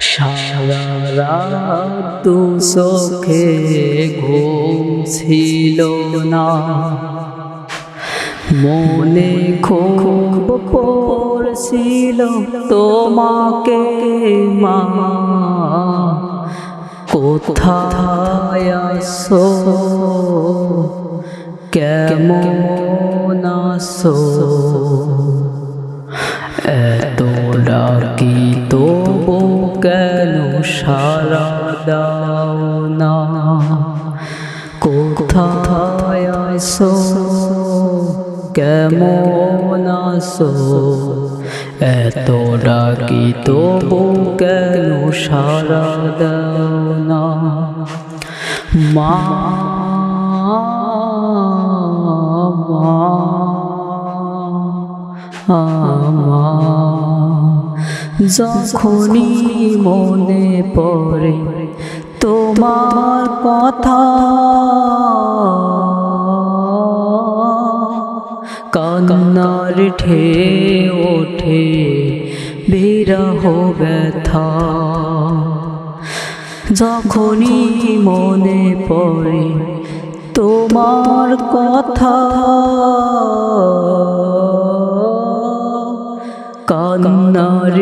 সারা ঘুম ছিল না। মনে খুব পড়ছিল তোমাকে মা। কোথায় আসো কেমন আসো এত ডাকি তবু কেন সারা দাও না। কোথায় আসো কেমন আসো এত ডাকি তবু কেন সারা দাও না। মা মা যখনই মনে পড়ে তোমার কথা, কান্নার ঠে ওঠে, বিরহ ব্যথা। যখনই মনে পড়ে তোমার কথা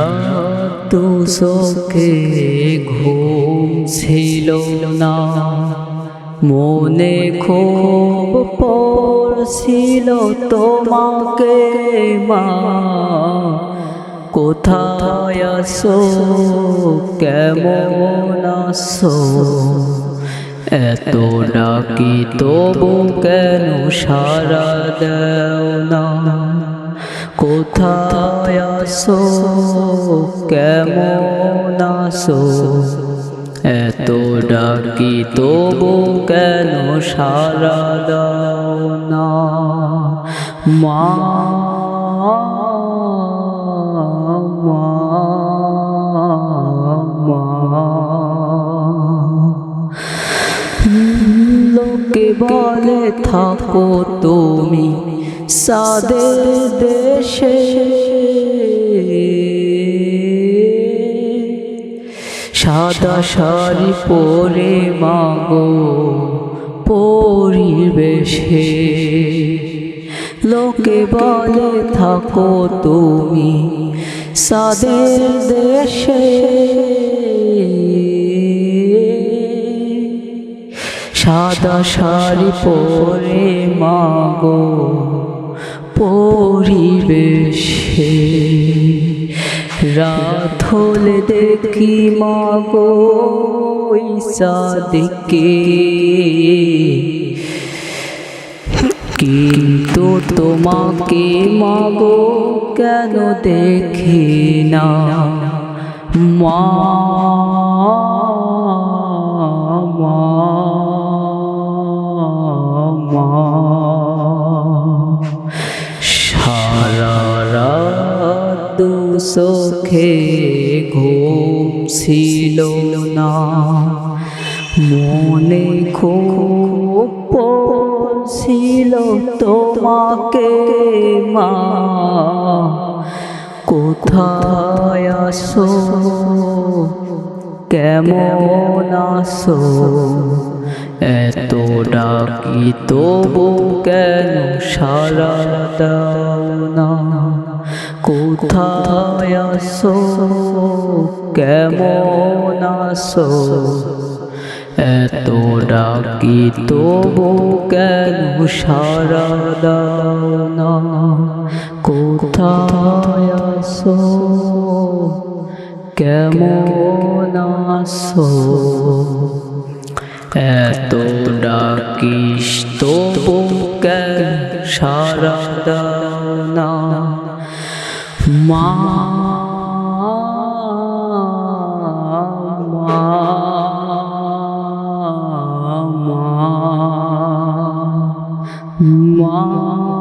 রাত চোখে ঘুম ছিল না মনে খুব পড়ছিল তোমাকে মা কোথায় আসো কেমন আসো এত ডাকি তবু কেন সারা দেও না কোথায় আসো কেমন আসো এত ডাকি তবু কেন সারা দাও না? মা। লোকে বলে, থাকো তুমি সাদের দেশে। সাদা শাড়ি পরে মাগো পরিবেশে। লোকে বলে, থাকো তুমি সাদের দেশে। সাদা শাড়ি পরে মাগো পরিবেশে। রাত হলে দেখি মাগো সাদিকে কিন্তু তোমাকে মাগো কেন দেখি না? মা চোখে ঘুম ছিল না। মনে খুব পড়ছিল তোমাকে মা। কোথায় আসো? কেমন আসো এত ডাকি তবু কেন সারা দাও না? কোথায় কেমন আসো এত ডাকি তবু কেন সারা না? কোথায় কেমন আসো এত ডাকিস তবু কেন সারা মা মা মা